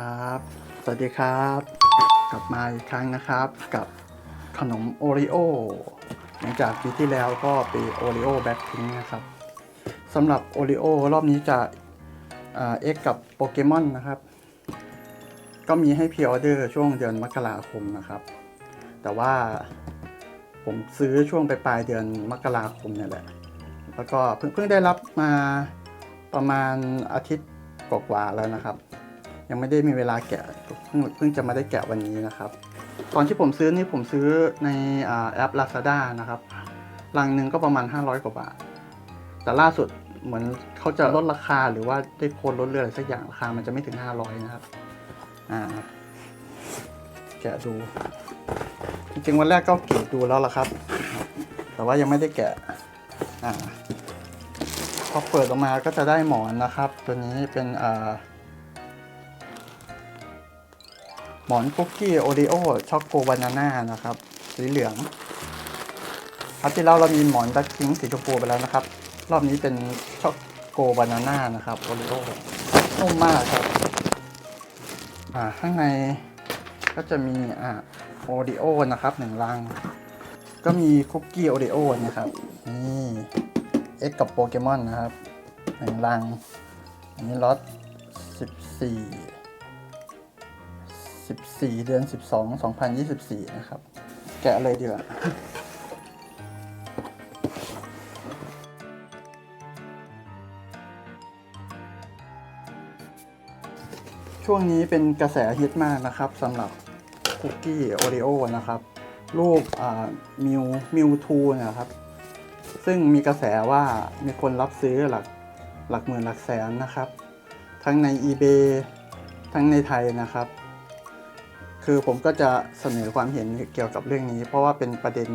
ครับ สวัสดีครับ กลับมาอีกครั้งนะครับกับขนมโอริโอหลังจากปีที่แล้วก็ปีโอริโอแบ็คพิงนะครับสำหรับโอริโอรอบนี้จะเอ็กกับโปเกมอนนะครับ ก็มีให้พ r ออเดอร์ช่วงเดือนมกราคมนะครับ แต่ว่าผมซื้อช่วงไปลายเดือนมกราคมเนี่ยแหละ แล้วก็เพิ่งเพิ่งได้รับมาประมาณอาทิตย์กว่าๆแล้วนะครับ ยังไม่ได้มีเวลาแกะเพิ่งเพิ่งจะมาได้แกะวันนี้นะครับ ตอนที่ผมซื้อนี่ผมซื้อในอแอป Lazada นะครับลังหนึ่งก็ประมาณ 500 กว่าบาท แต่ล่าสุดเหมือนเขาจะลดราคาหรือว่าได้โคนลดเรื่อยสักอย่างราคามันจะไม่ถึง 500 นะครับ อ่าแกะดู จริงๆวันแรกก็เกรีดดูแล้วล่ะครับ แต่ว่ายังไม่ได้แกะ อ่า พอเปิดออกมาก็จะได้หมอนนะครับ ตัวนี้เป็นอ่า หมอนคุกกี้โอริโอช็อกโกบานาน่านะครับ สีเหลืองคราวที่แล้วเรามีหมอนแบล็คพิงสีชมพูไปแล้วนะครับ รอบนี้เป็นช็อกโกบานาน่านะครับโอริโอนุ่มมากครับอ่าข้างในก็จะมีอ่าโอริโอนะครับหนึ่งลัง ก็มีคุกกี้โอริโอนะครับนี่เอ็กกับโปเกมอนนะครับหนึ่งลัง อันนี้ล็อตสิบสี่ 14 เดือน 12 2024 นะครับ แกะเลยดีกว่าช่วงนี้เป็นกระแสฮิตมากนะครับสำหรับคุกกี้โอริโอนะครับ รูปมิวมิวทูนะครับ ซึ่งมีกระแสว่ามีคนรับซื้อหลักหลักหมื่นหลักแสนนะครับ ทั้งใน eBay ทั้งในไทยนะครับ คือผมก็จะเสนอความเห็นเกี่ยวกับเรื่องนี้ เพราะว่าเป็นประเด็น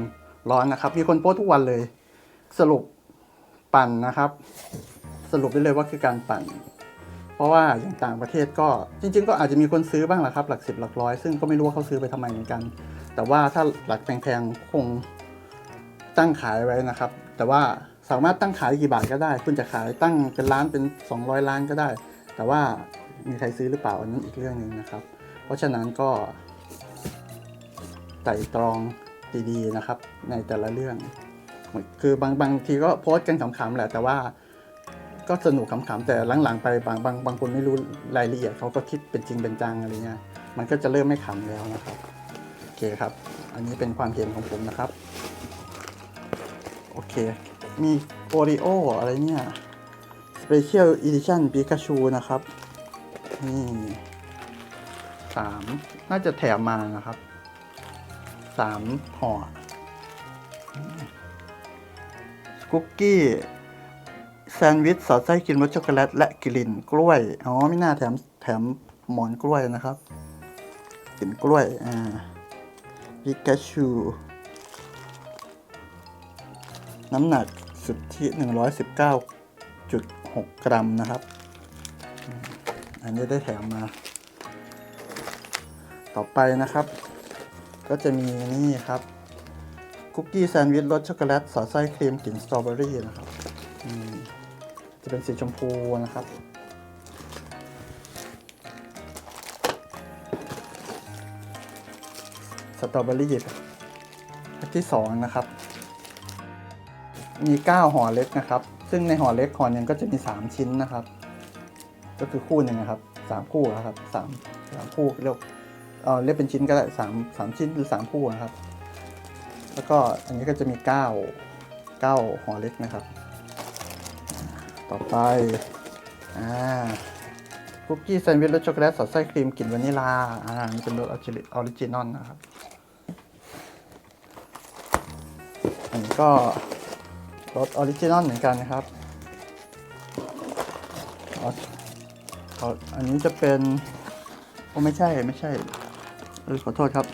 ร้อนนะครับ มีคนโพสทุกวันเลย สรุปปั่นนะครับ สรุปได้เลยว่าคือการปั่น เพราะว่าอย่างต่างประเทศก็จริง ๆ ก็อาจจะมีคนซื้อบ้างแหละครับ หลักสิบหลักร้อย ซึ่งก็ไม่รู้ว่าเขาซื้อไปทำไมเหมือนกัน แต่ว่าถ้าหลักแพงๆคงตั้งขายไว้นะครับ แต่ว่าสามารถตั้งขายกี่บาทก็ได้ คุณจะขายตั้งเป็นล้านเป็น 200 ล้านก็ได้ แต่ว่ามีใครซื้อหรือเปล่าอันนั้นอีกเรื่องหนึ่งนะครับ เพราะฉะนั้นก็ไต่ตรองดีๆนะครับ ในแต่ละเรื่อง คือบางบางทีก็โพสต์กันขำๆแหละแต่ว่าก็สนุกขำๆแต่หลังๆไปบางบางบางคนไม่รู้รายละเอียดเขาก็คิดเป็นจริงเป็นจังอะไรเงี้ยมันก็จะเริ่มไม่ขำแล้วนะครับโอเคครับ อันนี้เป็นความเห็นของผมนะครับโอเค มีโอริโออะไรเนี่ย Special Edition Pikachu นะครับนี่ สามน่าจะแถมมานะครับสามห่อคุกกี้แซนด์วิชสอดไส้ครีมรสช็อกโกแลตและกลิ่นกล้วย อ๋อไม่น่าแถมแถมหมอนกล้วยนะครับกลิ่นกล้วย อ่าพิกาชู น้ำหนักสุดที่ 119.6 กรัมนะครับ อันนี้ได้แถมมา ต่อไปนะครับ ก็จะมีนี่ครับคุกกี้แซนด์วิชรสช็อกโกแลตสอดไส้ครีมกลิ่นสตรอเบอรี่นะครับจะเป็นสีชมพูนะครับ สตรอเบอรี่อันที่สองนะครับ มี9ห่อเล็กนะครับ ซึ่งในห่อเล็กห่อนึงก็จะมี3ชิ้นนะครับ ก็คือคู่หนึ่งนะครับสามคู่นะครับสามสามคู่เรียก เออเรียกเป็นชิ้นก็ได้สามสามชิ้นหรือสามคู่นะครับ แล้วก็อันนี้ก็จะมีเก้าเก้าห่อเล็กนะครับ ต่อไปอ่าคุกกี้แซนด์วิชรสช็อกโกแลตสอดไส้ครีมกลิ่นวานิลาอ่านี่เป็นรสออริจินอลนะครับอันนี้ก็รสออริจินอลเหมือนกันนะครับอ๋อเอาอันนี้จะเป็นโอ้ไม่ใช่ไม่ใช่ ขอโทษครับ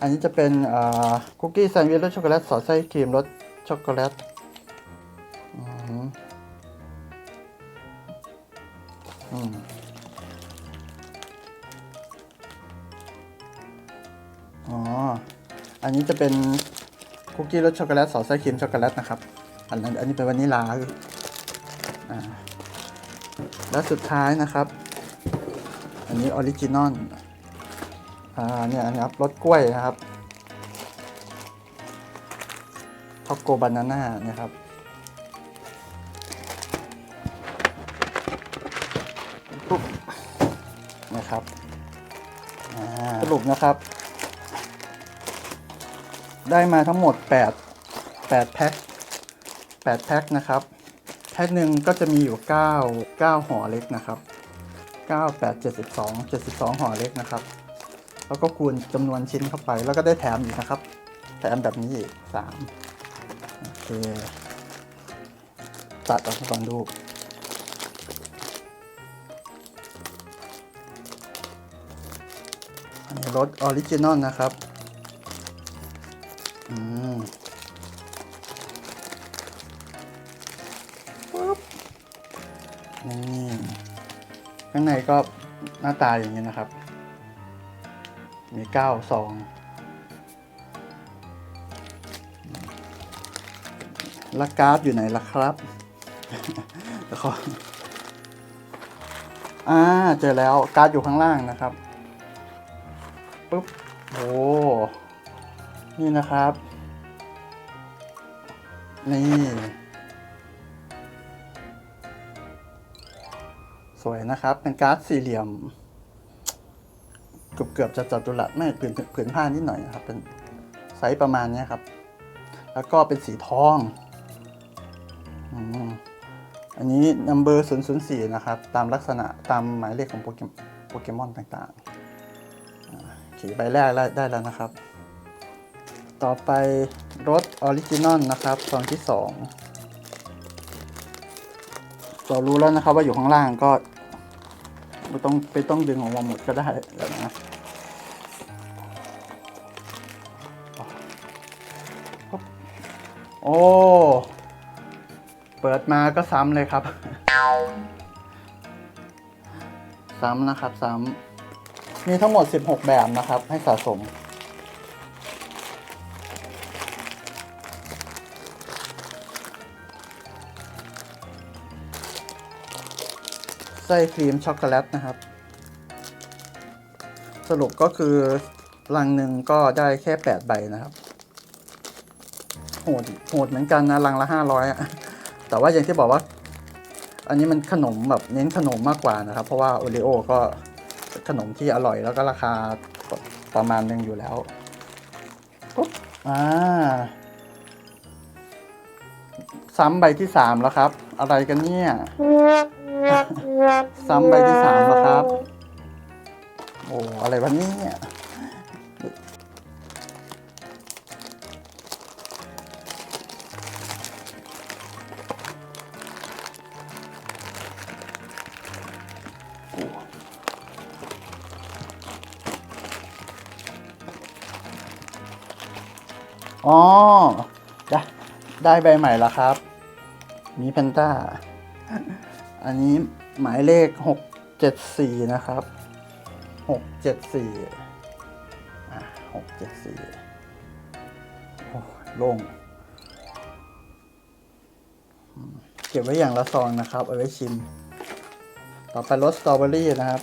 อันนี้จะเป็นคุกกี้แซนด์วิชรสช็อกโกแลตสอดไส้ครีมรสช็อกโกแลตอ๋อ อันนี้จะเป็นคุกกี้รสช็อกโกแลตสอดไส้ครีมช็อกโกแลตนะครับ อันนั้นอันนี้เป็นวานิลาแล้วสุดท้ายนะครับ อันนี้ออริจินอล อ่าเนี่ยนะครับรสกล้วยนะครับท็อกโกบานาน่านี่ยครับปุ๊บนะครับสรุปนะครับ ได้มาทั้งหมด 8 8แพ็ค8แพ็คนะครับ แพ็คหนึ่งก็จะมีอยู่ 9 9ห่อเล็กนะครับ 9 8 72 72ห่อเล็กนะครับ แล้วก็คูณจำนวนชิ้นเข้าไป แล้วก็ได้แถมอีกนะครับ แถมแบบนี้อีก3โอเคตัดออกก่อนดูอันนี้รสออริจินอลนะครับ อืมปึ๊บนี่ข้างในก็หน้าตาอย่างนี้นะครับ มีเก้าซองล้วการ์ดอยู่ไหนล่ะครับแล้วก็อ่าเจอแล้วการ์ดอยู่ข้างล่างนะครับปุ๊บโอ้นี่นะครับ นี่สวยนะครับเป็นการ์ดสี่เหลี่ยม เกือบเกือบจะจัตุรัสไม่ผืนผืนผ้านิดหน่อยนะครับ เป็นไซส์ประมาณนี้ครับ แล้วก็เป็นสีทองอันนี้ number 004 นะครับ ตามลักษณะตามหมายเลขของโปเกมโปเกมอนต่างๆขีใบแรกได้แล้วนะครับ ต่อไปรถออริจินอลนะครับซองที่สองเรารู้แล้วนะครับว่าอยู่ข้างล่างก็ไม่ต้องไปต้องดึงออกมาหมดก็ได้แล้วนะ โอ้ เปิดมาก็ซ้ำเลยครับ ซ้ำนะครับซ้ำมีทั้งหมด 16 แบบนะครับ ให้สะสม ไส้ครีมช็อกโกแลตนะครับ สรุปก็คือลังหนึ่งก็ได้แค่ 8 ใบนะครับ โหดโหดเหมือนกันนะลังละห้าร้อยอะแต่ว่าอย่างที่บอกว่า อันนี้มันขนมแบบเน้นขนมมากกว่านะครับ เพราะว่าโอริโอก็ขนมที่อร่อยแล้วก็ราคาประมาณหนึ่งอยู่แล้วปุ๊บอ่าซ้ำใบที่สามแล้วครับ อะไรกันเนี่ย ซ้ำใบที่สามแล้วครับ โอ้อะไรวะเนี่ย อ๋อได้ได้ใบใหม่แล้วครับ มีเพนต้า อันนี้หมายเลขหกเจ็ดสี่นะครับหกเจ็ดสี่หกเจ็ดสี่โอ้โล่งเก็บไว้อย่างละซองนะครับ เอาไว้ชิม ต่อไปรสสตรอเบอรี่นะครับ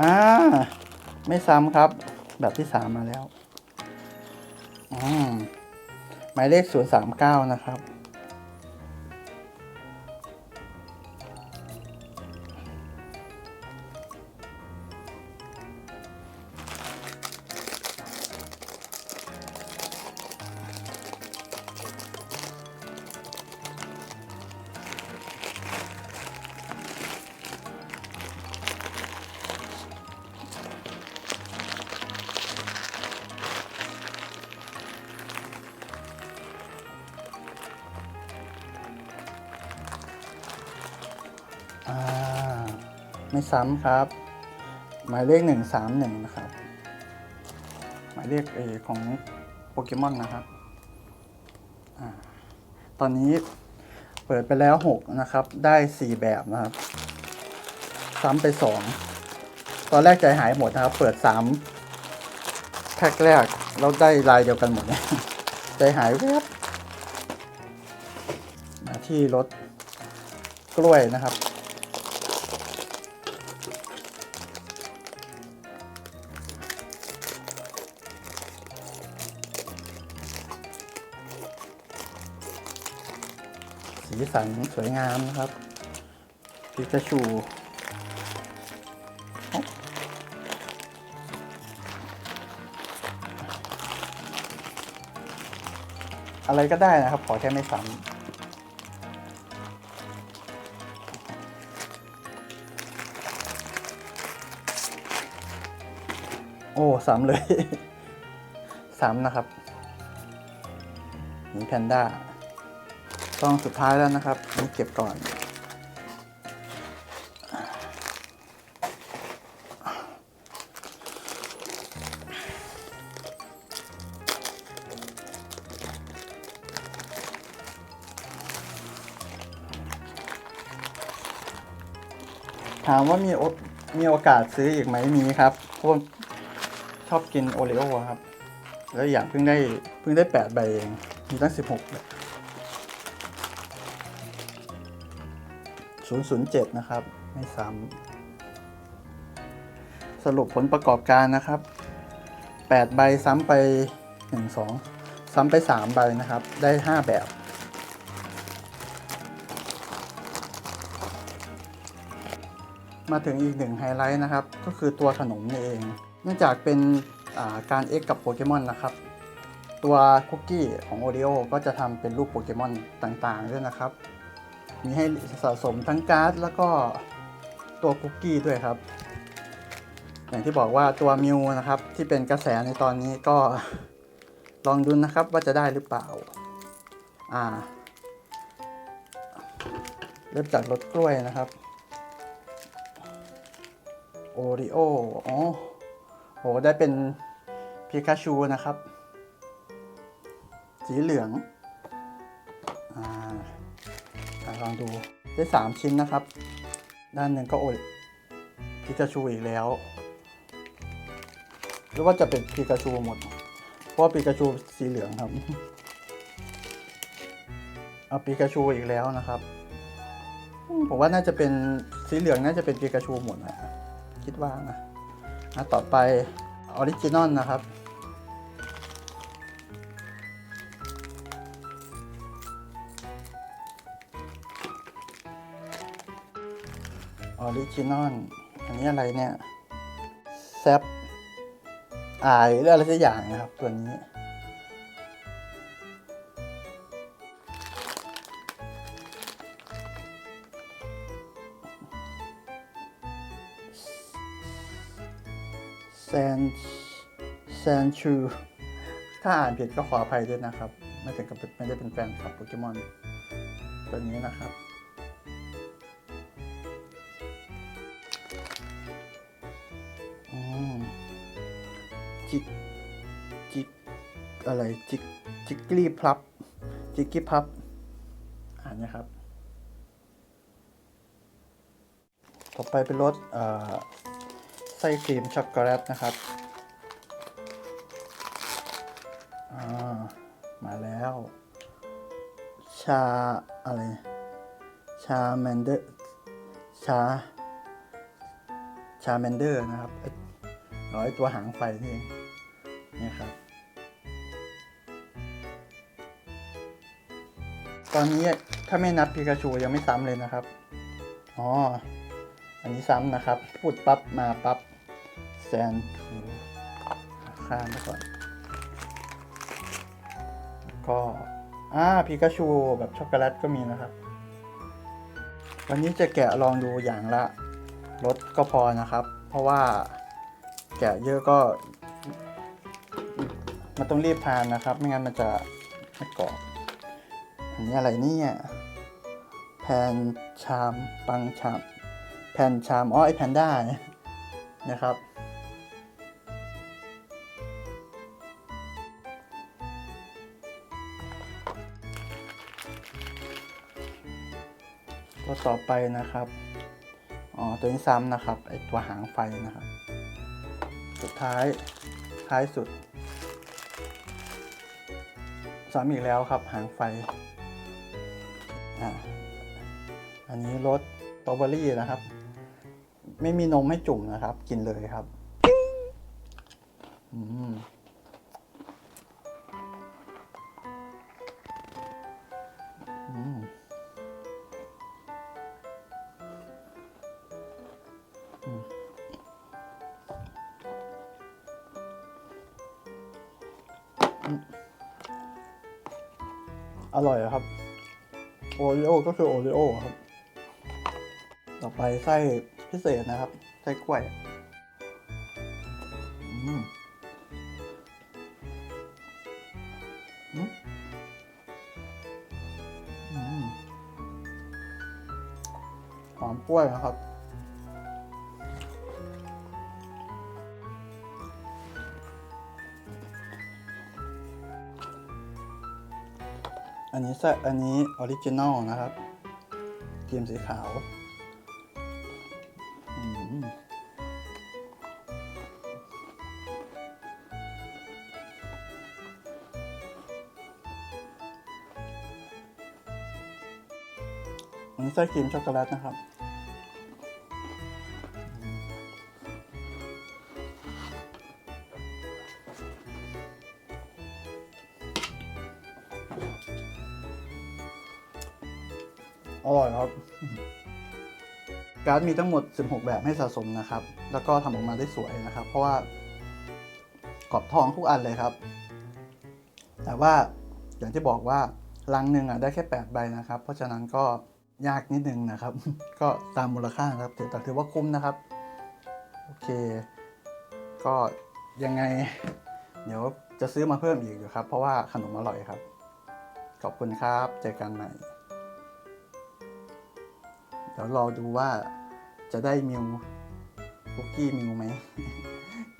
อ่า ไม่ซ้ำครับ แบบที่สามมาแล้ว อืมหมายเลขศูนย์สามเก้านะครับ ไม่ซ้ำครับ หมายเลขหนึ่งสามหนึ่งนะครับ หมายเลขเอของโปเกมอนนะครับอตอนนี้เปิดไปแล้วหกนะครับ ได้สี่แบบนะครับ ซ้ำไปสองตอนแรกใจหายหมดนะครับ เปิดสามแพ็คแรกเราได้ลายเดียวกันหมดเลยใจหายแวบมาที่รสกล้วยนะครับ สีสันสวยงามนะครับพิกาชูอะไรก็ได้นะครับ ขอแค่ไม่ซ้ำโอ้ซ้ำเลย ซ้ำนะครับนี่แพนด้า ต้องสุดท้ายแล้วนะครับนี่เก็บก่อน ถามว่ามีโอมีโอกาสซื้ออีกไหมมีครับเพราะชอบกินโอรีโอครับ แล้วอย่างเพิ่งได้เพิ่งได้แปดใบเอง มีตั้งสิบหก ศูนย์ศูนะครับ ไม่ซ้ำสรุปผลประกอบการนะครับแปดใบซ้ำไปหนึ่งสองซ้ำไปสามใบนะครับ ได้ห้าแบบ มาถึงอีกหนึ่งไฮไลท์นะครับ ก็คือตัวขนมนี่เอง เนื่องจากเป็นาการเอ็กกับโปเกมอนนะครับตัวคุกกี้ของโอ r ิโอก็จะทำเป็นรูปโปเกมอนต่างๆด้วยนะครับ มีให้สะสมทั้งการ์ดแล้วก็ตัวคุกกี้ด้วยครับ อย่างที่บอกว่าตัวมิวนะครับ ที่เป็นกระแสในตอนนี้ก็ลองดูนะครับว่าจะได้หรือเปล่า อ่า เริ่มจากรสกล้วยนะครับ โอริโออ๋อโห ได้เป็นพิกาชูนะครับ สีเหลืองางดูได้สามชิ้นนะครับ ด้านหนึ่งก็โอพิกาชูอีกแล้ว หรือว่าจะเป็นพิกาชูหมด เพราะว่าพิกาชูสีเหลืองครับเอาปิกาชูอีกแล้วนะครับ ผมว่าน่าจะเป็นสีเหลืองน่าจะเป็นปิกาชูหมดนะคิดว่านะต่อไปออริจินอลนะครับ ออริจินอลอันนี้อะไรเนี่ยแซปอายหรืออะไรสักอย่างนะครับ ตัวนี้ แซนแซนชูถ้าอ่านผิดก็ขออภัยด้วยนะครับ ไม่ถึงกับเป็นไม่ได้เป็นแฟนคลับโปเกมอนตัวนี้นะครับ อะไรจิกจิกกี้พลับ จิกกี้พับ อ่านนะครับ ต่อไปเป็นรสไส้ครีมช็อกโกแลตนะครับ มาแล้ว ชาอะไร ชาแมนเดอร์ ชา ชาแมนเดอร์นะครับไอ้ร้อยตัวหางไฟนี่เองนี่ครับ ตอนนี้ถ้าไม่นับพิกาชูยังไม่ซ้ำเลยนะครับ อ๋อ อันนี้ซ้ำนะครับ พูดปั๊บมาปั๊บแซนทูข้ามไปก่อนก็อ่าพิกาชูแบบช็อกโกแลตก็มีนะครับ วันนี้จะแกะลองดูอย่างละรสก็พอนะครับ เพราะว่าแกะเยอะก็ มันต้องรีบทานนะครับ ไม่งั้นมันจะไม่กรอบ นนี้อะไรเนี่ยแพนชามปังชาม แผ่นชามอ๋อไอแพนด้านะครับ ตัวต่อไปนะครับ อ๋อ ตัวนี้ซ้ำนะครับ ไอตัวหางไฟนะครับ สุดท้าย ท้ายสุดซ้ำอีกแล้วครับ หางไฟ อันนี้รสสตรอเบอรี่นะครับ ไม่มีนมให้จุ่มนะครับ กินเลยครับอืมอร่อยครับ โอริโอก็คือโอริโอครับ ต่อไปไส้พิเศษนะครับ ไส้กล้วยอืมหอมกล้วยนะครับอันนี้ไส้อันนี้ออริจินอลนะครับครีมสีขาว ไส้ครีมช็อกโกแลตนะครับ อร่อยครับ การ์ดมีทั้งหมด 16 แบบให้สะสมนะครับ แล้วก็ทำออกมาได้สวยนะครับ เพราะว่า กรอบทองทุกอันเลยครับ แต่ว่าอย่างที่บอกว่าลังหนึ่งอะได้แค่ 8 ใบนะครับ เพราะฉะนั้นก็ ยากนิดนึงนะครับ ก็ตามมูลค่าครับแต่ถือว่าคุ้มนะครับ โอเค ก็ยังไง เดี๋ยวจะซื้อมาเพิ่มอีกอยู่ครับ เพราะว่าขนมอร่อยครับ ขอบคุณครับ เจอกันใหม่ เดี๋ยวรอดูว่าจะได้มิวคุกกี้มิวไหม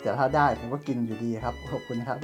แต่ถ้าได้ผมก็กินอยู่ดีครับ ขอบคุณครับ